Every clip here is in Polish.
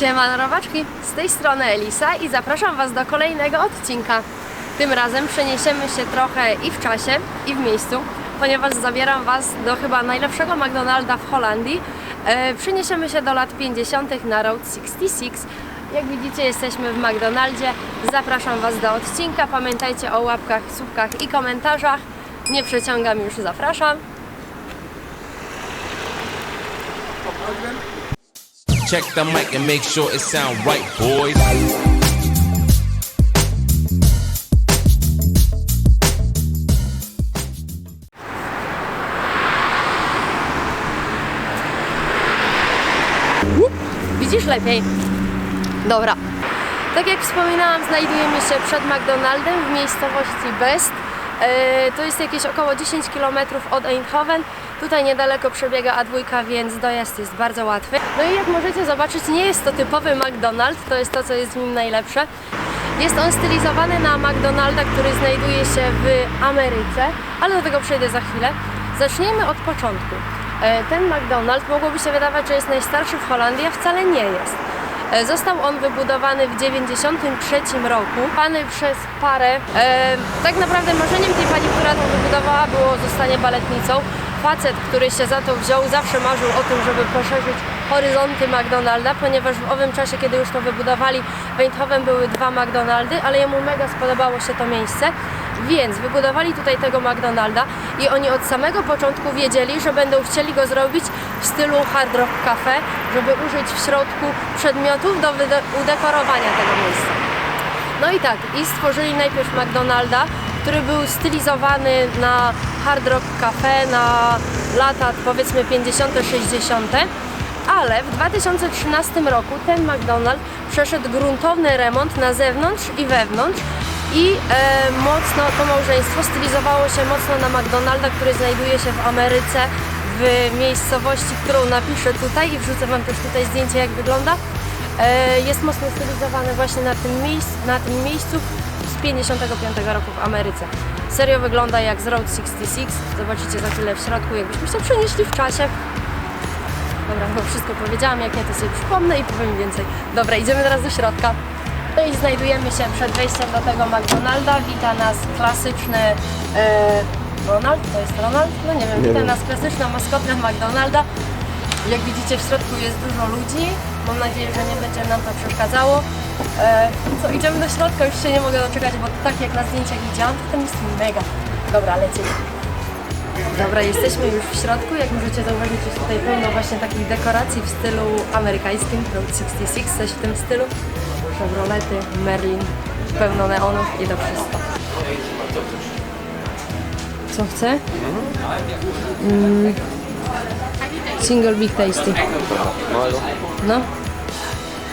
Siema robaczki, z tej strony Elisa i zapraszam Was do kolejnego odcinka. Tym razem przeniesiemy się trochę i w czasie, i w miejscu, ponieważ zabieram Was do chyba najlepszego McDonalda w Holandii. E, przeniesiemy się do lat 50. na Road 66. Jak widzicie, jesteśmy w McDonaldzie. Zapraszam Was do odcinka. Pamiętajcie o łapkach, słupkach i komentarzach. Nie przeciągam już, zapraszam. Check the mic and make sure it sound right, boys. Widzisz lepiej? Dobra. Tak jak wspominałam, znajdujemy się przed McDonaldem w miejscowości Best. E, To jest jakieś około 10 km od Eindhoven. Tutaj niedaleko przebiega A2, więc dojazd jest bardzo łatwy. No i jak możecie zobaczyć, nie jest to typowy McDonald's, to jest to, co jest w nim najlepsze. Jest on stylizowany na McDonalda, który znajduje się w Ameryce, ale do tego przejdę za chwilę. Zacznijmy od początku. E, Ten McDonald's mogłoby się wydawać, że jest najstarszy w Holandii, a wcale nie jest. E, Został on wybudowany w 1993 roku, pany przez parę. E, tak naprawdę marzeniem tej pani, która to wybudowała, było zostanie baletnicą. Facet, który się za to wziął, zawsze marzył o tym, żeby poszerzyć horyzonty McDonalda, ponieważ w owym czasie, kiedy już to wybudowali, w Eindhoven były dwa McDonaldy, ale jemu mega spodobało się to miejsce, więc wybudowali tutaj tego McDonalda i oni od samego początku wiedzieli, że będą chcieli go zrobić w stylu Hard Rock Cafe, żeby użyć w środku przedmiotów do udekorowania tego miejsca. No i tak, i stworzyli najpierw McDonalda, który był stylizowany na Hard Rock Cafe na lata powiedzmy 50., 60., ale w 2013 roku ten McDonald przeszedł gruntowny remont na zewnątrz i wewnątrz i e, mocno to małżeństwo stylizowało się mocno na McDonalda, który znajduje się w Ameryce w miejscowości, którą napiszę tutaj i wrzucę Wam też tutaj zdjęcie jak wygląda. E, jest mocno stylizowany właśnie na tym, miejscu, na tym miejscu z 55 roku w Ameryce. Serio wygląda jak z Road 66. Zobaczycie za chwilę w środku, jakbyśmy się przenieśli w czasie. Dobra, chyba wszystko powiedziałam, jak nie to sobie przypomnę i powiem więcej. Dobra, idziemy teraz do środka. No i znajdujemy się przed wejściem do tego McDonalda. Wita nas klasyczny e, Ronald, to jest Ronald? No nie wiem, wita nas klasyczna maskotka McDonalda. Jak widzicie w środku jest dużo ludzi. Mam nadzieję, że nie będzie nam to przeszkadzało. E, co, idziemy do środka, już się nie mogę doczekać, bo tak jak na zdjęciach widziałam, to ten jest mega. Dobra, lecimy. Dobra, jesteśmy już w środku. Jak możecie zauważyć, jest tutaj pełno właśnie takich dekoracji w stylu amerykańskim, Route 66, coś w tym stylu. Chevrolety, Merlin, pełno neonów i to wszystko. Co chce? Mm. Single Big Tasty. No.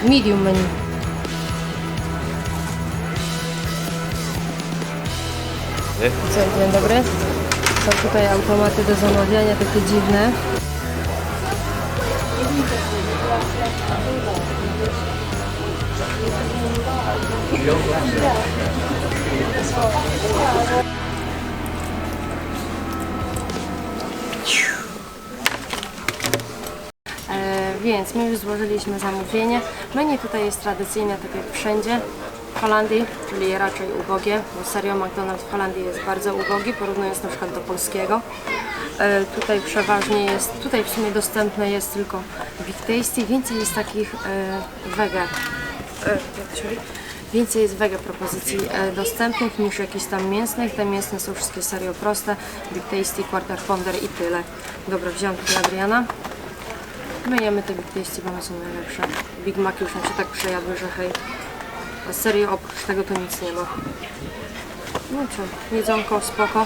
Medium menu. Co, dzień dobry. Są tutaj automaty do zamawiania, takie dziwne. E, więc my już złożyliśmy zamówienie. Menu tutaj jest tradycyjne, tak jak wszędzie w Holandii, czyli raczej ubogie, bo serio McDonald's w Holandii jest bardzo ubogi, porównując na przykład do polskiego. E, tutaj przeważnie jest, tutaj w sumie dostępne jest tylko Big Tasty, więcej jest takich e, wege, e? Więcej jest wege propozycji dostępnych niż jakichś tam mięsnych. Te mięsne są wszystkie serio proste. Big Tasty, Quarter Pounder i tyle. Dobra, wziąłem tutaj Adriana. My jemy te Big Tasty, bo one są najlepsze. Big Mac już nam się tak przejadły, że hej. A serio oprócz tego to nic nie ma. No co, jedzonko spoko.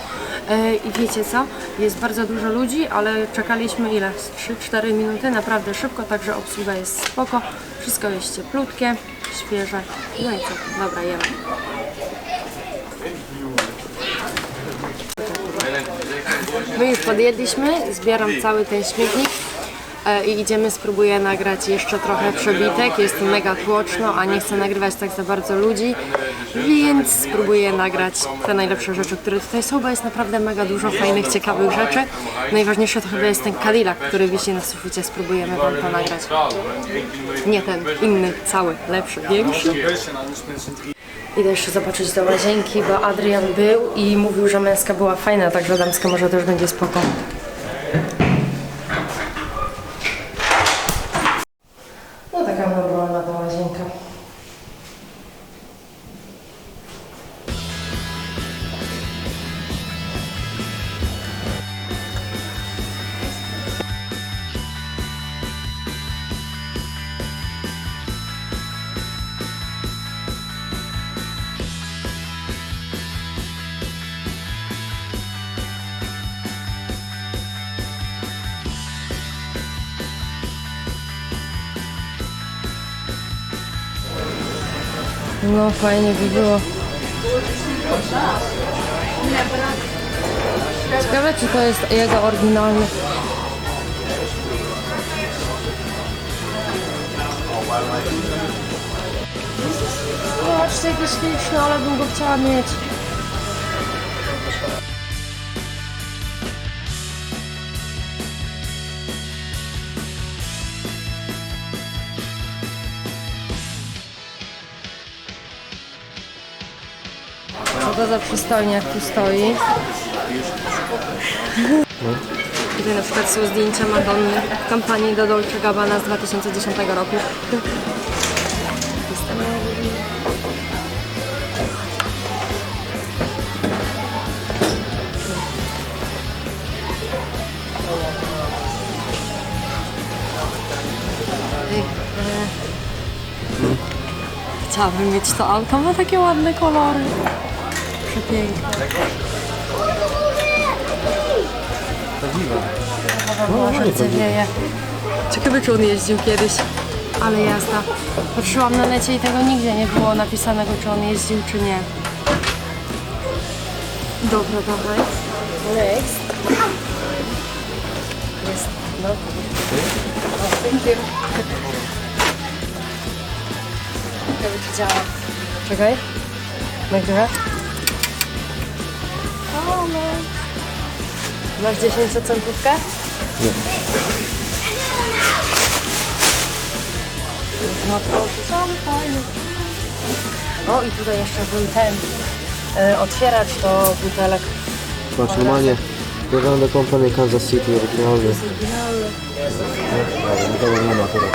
E, I wiecie co? Jest bardzo dużo ludzi, ale czekaliśmy ile? Z 3-4 minuty, naprawdę szybko, także obsługa jest spoko. Wszystko jest cieplutkie, świeże. No i co? Dobra, jemy. My już podjedliśmy, zbieram cały ten śmietnik i idziemy, spróbuję nagrać jeszcze trochę przebitek. Jest mega tłoczno, a nie chcę nagrywać tak za bardzo ludzi. więc spróbuję nagrać te najlepsze rzeczy, które tutaj są, bo jest naprawdę mega dużo fajnych, ciekawych rzeczy. Najważniejsze to chyba jest ten Cadillac, który wisi na suficie, spróbujemy Wam to nagrać. Nie ten, inny, cały, lepszy, większy. Idę jeszcze zobaczyć do łazienki, bo Adrian był i mówił, że męska była fajna, także damska może też będzie spoko. No fajnie by było. Ciekawe czy to jest jego oryginalny. Zobaczcie jakie śliczne, ale bym go chciała mieć. Co za przystojniak tu stoi? Tutaj na przykład są zdjęcia Madonny w kampanii do Dolce Gabbana z 2010 roku. Chciałabym mieć to auto, ma takie ładne kolory. Przepiękne. Może no, wieje. Ciekawe, czy on jeździł kiedyś. Ale jazda. Patrzyłam na necie i tego nigdzie nie było napisanego, czy on jeździł, czy nie. Dobra, dawaj. Next. Jest. No. Ciekawe, czy działa. Czekaj. Nagrywa. O, no. Masz 10 centówkę? Nie. No to sam fajny. O i tutaj jeszcze był ten e, otwieracz do butelek. Patrz, normalnie wygląda kompletnie Kansas City oryginalny. Oryginalny. Nikogo nie ma teraz.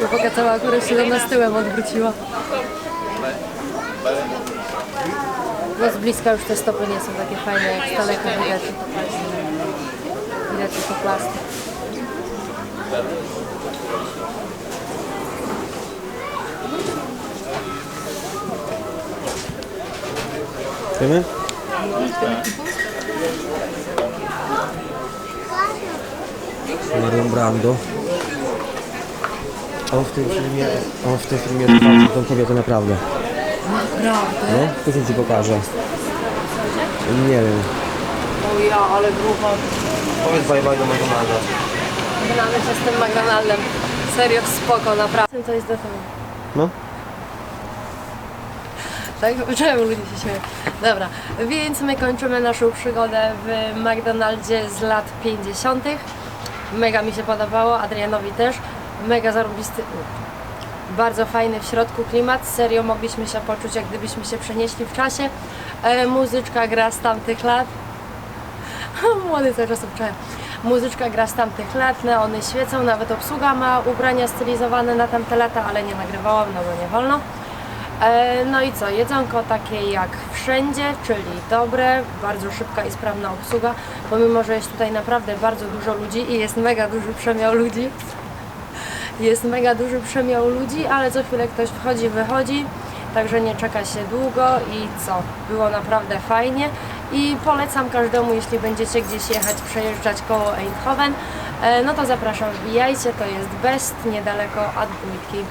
Tu pokazała, akurat się do nas tyłem odwróciła. No z bliska już te stopy nie są takie fajne, jak z daleka widać, że to plastik. Widać, że to plastik. Wiemy? Marion Brando. On w tym filmie, on w tym filmie zobaczył tą kobietę naprawdę. Naprawdę? No, później ci pokażę. Nie wiem. O ja, ale grubo. Powiedz bye bye do McDonalda. Gnamy się z tym McDonaldem. Serio spoko, naprawdę. To jest defekt. No. Tak? Czemu ludzie się śmieją? Dobra, więc my kończymy naszą przygodę w McDonaldzie z lat 50. Mega mi się podobało, Adrianowi też. Mega zarobisty, bardzo fajny w środku klimat. Serio mogliśmy się poczuć, jak gdybyśmy się przenieśli w czasie. E, muzyczka gra z tamtych lat. Młody cały czas. Muzyczka gra z tamtych lat, neony świecą, nawet obsługa ma ubrania stylizowane na tamte lata, ale nie nagrywałam, no bo nie wolno. E, No i co, jedzonko takie jak wszędzie, czyli dobre, bardzo szybka i sprawna obsługa, pomimo, że jest tutaj naprawdę bardzo dużo ludzi i jest mega duży przemiał ludzi. Jest mega duży przemiał ludzi, ale co chwilę ktoś wchodzi, wychodzi, także nie czeka się długo i co, było naprawdę fajnie i polecam każdemu, jeśli będziecie gdzieś jechać, przejeżdżać koło Eindhoven, e, no to zapraszam, wbijajcie, to jest Best, niedaleko od Dwójki.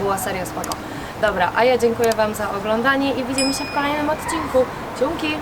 Była serio spoko. Dobra, a ja dziękuję Wam za oglądanie i widzimy się w kolejnym odcinku. Dzięki!